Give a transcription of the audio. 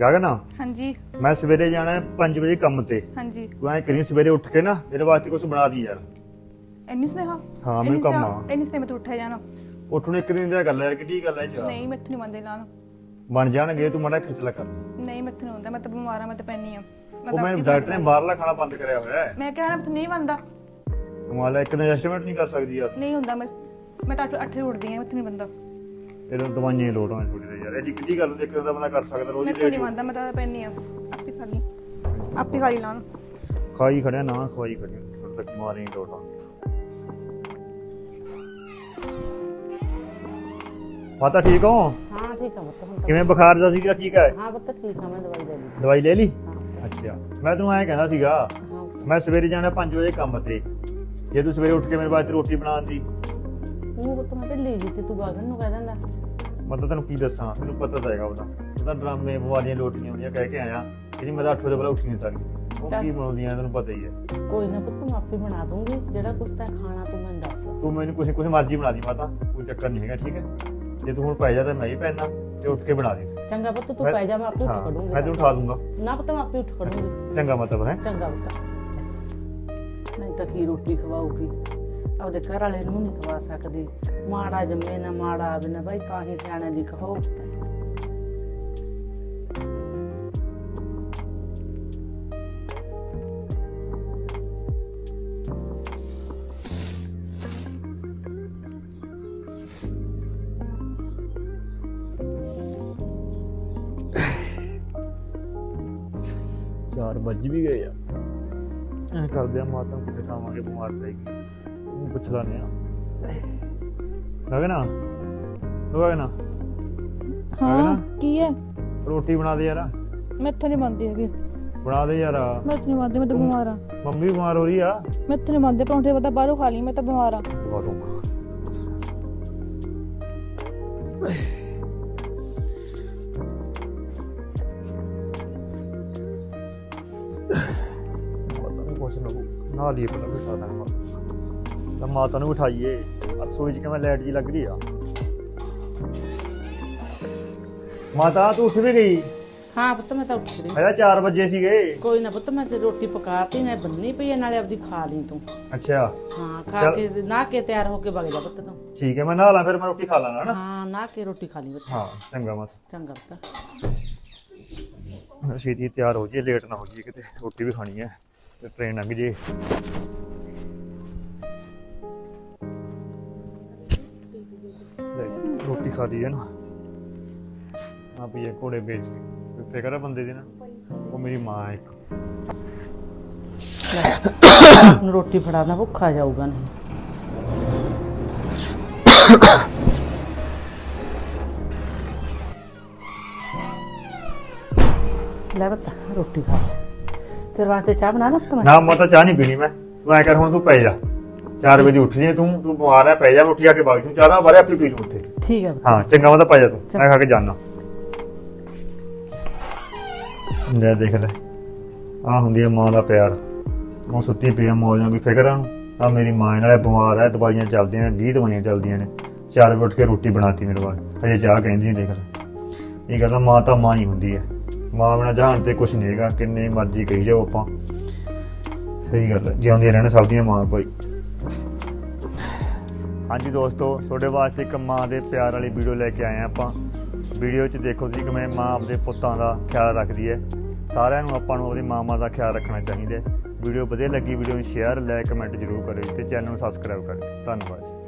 ਗਗਨ? ਹਾਂਜੀ। ਮੈਂ ਸਵੇਰੇ ਜਾਣਾ 5 ਵਜੇ ਕੰਮ ਤੇ। ਹਾਂਜੀ। ਤੂੰ ਐ ਕਰੀ ਸਵੇਰੇ ਉੱਠ ਕੇ ਨਾ ਮੇਰੇ ਵਾਸਤੇ ਕੁਝ ਬਣਾ ਦੀ ਯਾਰ। ਇੰਨੀ ਸਨੇਹਾ? ਹਾਂ, ਮੈਨੂੰ ਕੰਮ ਸਨੇਹਾ- ਆ। ਇੰਨੀ ਸਨੇ ਮੈਂ ਤਾਂ ਉੱਠਿਆ ਜਾਣਾ। ਉੱਠਣ ਇੱਕ ਦਿਨ ਦਾ ਗੱਲ ਹੈ ਯਾਰ ਕਿੱਡੀ ਗੱਲ ਹੈ ਜੀ ਨਹੀਂ ਮੈਥੋਂ ਨਹੀਂ ਮੰਨਦੇ ਲਾਣ ਬਣ ਜਾਣਗੇ ਤੂੰ ਮਾੜਾ ਖਿਚਲਾ ਕਰ। ਨਹੀਂ ਮੈਥੋਂ ਨਹੀਂ ਹੁੰਦਾ ਮੈਂ ਤਾਂ ਬਿਮਾਰ ਆ ਮੈਂ ਤਾਂ ਪੈਣੀ ਆ। ਉਹ ਮੈਂ ਡਾਕਟਰ ਨੇ ਬਾਹਰਲਾ ਖਾਣਾ ਬੰਦ ਕਰਿਆ ਹੋਇਆ ਹੈ। ਮੈਂ ਕਿਹਾ ਨਾ ਮੈਥੋਂ ਨਹੀਂ ਬੰਦਾ ਕਮਾਲ ਇੱਕ ਦਿਨ ਐਸਟੀਮੇਟ ਨਹੀਂ ਕਰ ਸਕਦੀ ਯਾਰ। ਨਹੀਂ ਹੁੰਦਾ ਮੈਂ ਮੈਂ ਤਾਂ ਅੱਠ ਅੱਠੇ ਉੱਠਦੀ ਆ ਮੈਥੋਂ ਨਹੀਂ ਬੰਦਾ ਇਹਦੋਂ ਦਵਾਈਆਂ ਹੀ ਲੋੜਾਂ ਛੋਟੀ ਦੇ ਯਾਰ। ਐਡੀ ਕਿੱਡੀ ਗੱਲ ਇੱਕ ਦਿਨ ਦਾ ਬੰਦਾ ਕਰ ਸਕਦਾ ਰੋਜ਼ ਮੈਥੋਂ ਨਹੀਂ ਲੇਟ ਬੰਦਾ ਮੈਂ ਤਾਂ ਪੈਣੀ ਆ ਆਪੇ ਖਾ ਲਈ। ਆਪੇ ਖਾ ਲਈ ਲਾਣ ਖਾਈ ਖੜਿਆ ਨਾ ਖਵਾਈ ਖੜਿਆ। ਹੁਣ ਤੱਕ ਮਾਰੀ ਲੋੜਾਂ ਮਾਤਾ ਠੀਕ ਹੋ? ਹਾਂ ਠੀਕ ਆ ਪੁੱਤ ਹੁਣ ਤਾਂ ਕਿਵੇਂ ਬੁਖਾਰ ਦਾ ਸੀਗਾ ਠੀਕ ਹੈ ਹਾਂ ਪੁੱਤ ਠੀਕ ਆ ਮੈਂ ਦਵਾਈ ਲੈ ਲਈ। ਦਵਾਈ ਲੈ ਲਈ? ਅੱਛਾ। ਮੈਂ ਤੈਨੂੰ ਐਂ ਕਹਿੰਦਾ ਸੀਗਾ ਮੈਂ ਸਵੇਰੇ ਜਾਣਾ 5 ਵਜੇ ਕੰਮ ਤੇ। ਜੇ ਤੂੰ ਸਵੇਰੇ ਉੱਠ ਕੇ ਮੇਰੇ ਵਾਸਤੇ ਰੋਟੀ ਬਣਾਉਣ ਦੀ। ਉਹ ਪੁੱਤ ਮੈਂ ਢਿੱਲੀ ਜੀ ਤੇ ਤੂੰ ਬਾਗਨ ਨੂੰ ਕਹਿ ਮਤਲਬ ਤੈਨੂੰ ਕੀ ਦੱਸਾਂ ਤੈਨੂੰ ਪਤਾ ਤਾਂ ਹੈਗਾ ਉਹਦਾ। ਉਹਦਾ ਡਰਾਮੇ ਬਿਮਾਰੀਆਂ ਲੋਟੀਆਂ ਹੁੰਦੀਆਂ ਕਹਿ ਕੇ ਆਇਆ ਕਿ ਮੈਂ ਤਾਂ 8 ਵਜੇ ਪਹਿਲਾਂ ਉੱਠ ਨਹੀਂ ਸਕਦੀ। ਉਹ ਕੀ ਬਣਾਉਂਦੀਆਂ ਤੈਨੂੰ ਪਤਾ ਹੀ ਹੈ। ਕੋਈ ਨਾ ਪੁੱਤ ਮੈਂ ਆਪੇ ਬਣਾ ਦੂੰਗੀ। ਜਿਹੜਾ ਕੁਛ ਤੈਂ ਖਾਣਾ ਤੂੰ ਮੈਨੂੰ ਦੱਸ। ਤੂੰ ਮੈਨੂੰ ਕੁਛ ਕੁਛ ਮਰਜ਼ੀ ਬਣਾ ਦੀ ਮਾਤਾ ਕੋਈ ਚੱਕਰ ਨਹੀਂ ਹੈਗਾ ਠੀਕ ਹੈ? ਜੇ ਤੂੰ ਹੁਣ ਪੈ ਜਾ ਤਾਂ ਮੈਂ ਹੀ ਪੈਣਾ ਤੇ ਉੱਠ ਕੇ ਬਣਾ ਦੇ। ਚੰਗਾ ਪੁੱਤ ਤੂੰ ਮੈਂ- ਪੈ ਜਾ ਮੈਂ ਆਪੇ ਉੱਠ ਖੜੂੰਗੀ। ਮੈਂ ਤੈਨੂੰ ਉਠਾ ਦੂੰਗਾ। ਨਾ ਪੁੱਤ ਮੈਂ ਆਪੇ ਉੱਠ ਖੜੂੰਗੀ। ਚੰਗਾ ਮਤਲਬ ਹੈ? ਚੰਗਾ ਪੁੱਤ। ਮੈਂ ਤਾਂ ਕੀ ਰੋਟੀ ਖਵਾਉਗੀ ਆਪਦੇ ਘਰ ਵਾਲੇ ਨੂੰ ਨਹੀਂ ਖਵਾ ਸਕਦੇ। ਮਾੜਾ ਜੰਮੇ ਨਾ ਮਾੜਾ ਆਵੇ ਨਾ ਭਾਈ ਤਾਂ ਹੀ ਸਿਆਣੇ ਦੀ ਕਹੋ। ਚਾਰ ਵੱਜ ਵੀ ਗਏ ਆ। ਐ ਕਰਦੇ ਆ, ਮਾਤਾ ਨੂੰ ਕਿਤੇ ਬਿਮਾਰ ਪਏਗੀ ਉਹਨੂੰ ਪੁੱਛ ਲਾਨੇ ਆ ਗਗਨਾ ਗਗਨਾ ਹਾਂ ਕੀ ਹੈ ਰੋਟੀ ਬਣਾ ਦੇ ਯਾਰ ਮੈਥੋਂ ਨਹੀਂ ਬੰਦੇ ਹੈਗੇ ਬਣਾ ਦੇ ਯਾਰ ਮੈਥੋਂ ਨਹੀਂ ਬੰਦੇ ਮੈਂ ਤਾਂ ਬਿਮਾਰ ਆ ਮੰਮੀ ਵੀ ਬਿਮਾਰ ਹੋ ਰਹੀ ਆ ਮੈਥੋਂ ਨਹੀਂ ਬੰਦੇ ਪਰੌਂਠੇ ਪਤਾ ਬਾਹਰੋਂ ਖਾ ਲਈ ਮੈਂ ਤਾਂ ਬਿਮਾਰ ਆ ਦਵਾ ਦੂੰਗਾ ਮਾਤਾ ਨੂੰ ਕੁਛ ਨਾ ਨਾ ਲਈ ਪਹਿਲਾਂ ਬਿਠਾ ਦਾਂਗਾ ਤਾਂ ਮਾਤਾ ਨੂੰ ਬਿਠਾਈਏ। ਰਸੋਈ 'ਚ ਕਿਵੇਂ ਲਾਈਟ ਜੀ ਲੱਗ ਰਹੀ ਆ? ਮਾਤਾ ਤੂੰ ਉੱਠ ਵੀ ਗਈ? ਹਾਂ ਪੁੱਤ ਮੈਂ ਤਾਂ ਉੱਠ ਖੜੀ ਅਜਾ 4 ਵਜੇ ਸੀਗੇ। ਕੋਈ ਨਾ ਪੁੱਤ ਮੈਂ ਤੇ ਰੋਟੀ ਪਕਾਤੀ ਨਾ ਬੰਨੀ ਪਈ ਆ, ਨਾਲੇ ਆਪਦੀ ਖਾ ਲਈ ਤੂੰ। ਅੱਛਾ। ਹਾਂ ਖਾ ਚੱਲ। ਕੇ ਤੇ ਨਾ ਕੇ ਤਿਆਰ ਹੋ ਕੇ ਵਗ ਜਾ ਪੁੱਤ ਤੂੰ। ਠੀਕ ਹੈ ਮੈਂ ਨਹਾ ਲਾਂ ਫਿਰ ਮੈਂ ਰੋਟੀ ਖਾ ਲਾਂਗਾ ਨਾ ਹਾਂ ਨਾ ਕੇ ਰੋਟੀ ਖਾ ਲਈ ਪੁੱਤ। ਹਾਂ ਚੰਗਾ ਮਾਤਾ। ਚੰਗਾ ਪੁੱਤ। ਛੇਤੀ ਤਿਆਰ ਹੋ ਜੀ ਲੇਟ ਨਾ ਹੋ ਜੀ ਕਿਤੇ। ਰੋਟੀ ਵੀ ਖਾਣੀ ਹੈ ਤੇ ਟ੍ਰੇਨ ਲੰਘ ਜੇ ਲਈ ਹੈ ਨਾ। ਆ ਪੀਏ ਘੋੜੇ ਵੇਚ ਕੇ। ਕੋਈ ਫਿਕਰ ਹੈ ਬੰਦੇ ਦੀ ਨਾ? ਉਹ ਮੇਰੀ ਮਾਂ ਹੈ ਇੱਕ। ਹੁਣ ਰੋਟੀ ਫੜਾਣਾ ਭੁੱਖਾ ਜਾਊਗਾ ਨਹੀਂ। ਲੈ ਬੱਤਾ ਰੋਟੀ ਖਾ। ਤੇਰੇ ਵਾਸਤੇ ਚਾਹ ਬਣਾ ਮੈਂ ਨਾ ਮੈਂ ਤਾਂ ਚਾਹ ਨਹੀਂ ਪੀਣੀ ਮੈਂ। ਤੂੰ ਐ ਕਰ ਹੁਣ ਤੂੰ ਪੈ ਜਾ। 4 ਵਜੇ ਉੱਠ ਜੀ ਤੂੰ ਤੂੰ ਬਿਮਾਰ ਹੈ ਪੈ ਜਾ ਰੋਟੀ ਆ ਕੇ ਬਾਗ ਤੂੰ ਚਾਹ ਬਾਰੇ ਆਪੇ ਪੀ ਲੂ ਉੱਥੇ। ਠੀਕ ਹੈ ਹਾਂ ਚੰਗਾ ਮੈਂ ਤਾਂ ਪੈ ਜਾ ਤੂੰ ਮੈਂ ਖਾ ਕੇ ਜਾਣਾ ਲੈ ਦੇਖ ਲੈ ਆ ਹੁੰਦੀ ਹੈ ਮਾਂ ਦਾ ਪਿਆਰ। ਉਹ ਸੁੱਤੀ ਪਈ ਆ ਮੌਜਾਂ ਵੀ ਫਿਕਰ ਆ ਆ ਮੇਰੀ ਮਾਂ ਨਾਲੇ ਬਿਮਾਰ ਹੈ ਦਵਾਈਆਂ ਚੱਲਦੀਆਂ 20 ਦਵਾਈਆਂ ਚੱਲਦੀਆਂ ਨੇ। ਚਾਰ ਵਜੇ ਉੱਠ ਕੇ ਰੋਟੀ ਬਣਾਤੀ ਮੇਰੇ ਵਾਸਤੇ ਹਜੇ ਚਾਹ ਕਹਿੰਦੀ ਦੇਖ ਲੈ। ਇਹ ਗੱਲ ਮਾਂ ਤਾਂ ਮਾਂ ਹੀ ਹੁੰਦੀ ਹੈ ਮਾਂ ਬਿਨਾ ਜਹਾਨ ਤੇ ਕੁਝ ਨਹੀਂ ਹੈਗਾ ਕਿੰਨੇ ਮਰਜ਼ੀ ਕਹੀ ਜਾਓ ਆਪਾਂ। ਸਹੀ ਗੱਲ ਹੈ ਜਿਉਂਦੀਆਂ ਰਹਿਣ ਸਭ ਦੀਆਂ ਮਾਂ ਕੋਈ। ਹਾਂਜੀ ਦੋਸਤੋ, ਤੁਹਾਡੇ ਵਾਸਤੇ ਇੱਕ ਮਾਂ ਦੇ ਪਿਆਰ ਵਾਲੀ ਵੀਡੀਓ ਲੈ ਕੇ ਆਏ ਆ ਆਪਾਂ। ਵੀਡੀਓ 'ਚ ਦੇਖੋ ਤੁਸੀਂ ਕਿਵੇਂ ਮਾਂ ਆਪਣੇ ਪੁੱਤਾਂ ਦਾ ਖਿਆਲ ਰੱਖਦੀ ਹੈ। ਸਾਰਿਆਂ ਨੂੰ ਆਪਾਂ ਨੂੰ ਆਪਣੀ ਮਾਂ ਦਾ ਖਿਆਲ ਰੱਖਣਾ ਚਾਹੀਦਾ ਹੈ। ਵੀਡੀਓ ਵਧੀਆ ਲੱਗੀ ਵੀਡੀਓ ਨੂੰ ਸ਼ੇਅਰ ਲਾਈਕ ਕਮੈਂਟ ਜ਼ਰੂਰ ਕਰਿਓ ਤੇ ਚੈਨਲ ਨੂੰ ਸਬਸਕ੍ਰਾਈਬ ਕਰਿਓ। ਧੰਨਵਾਦ ਜੀ।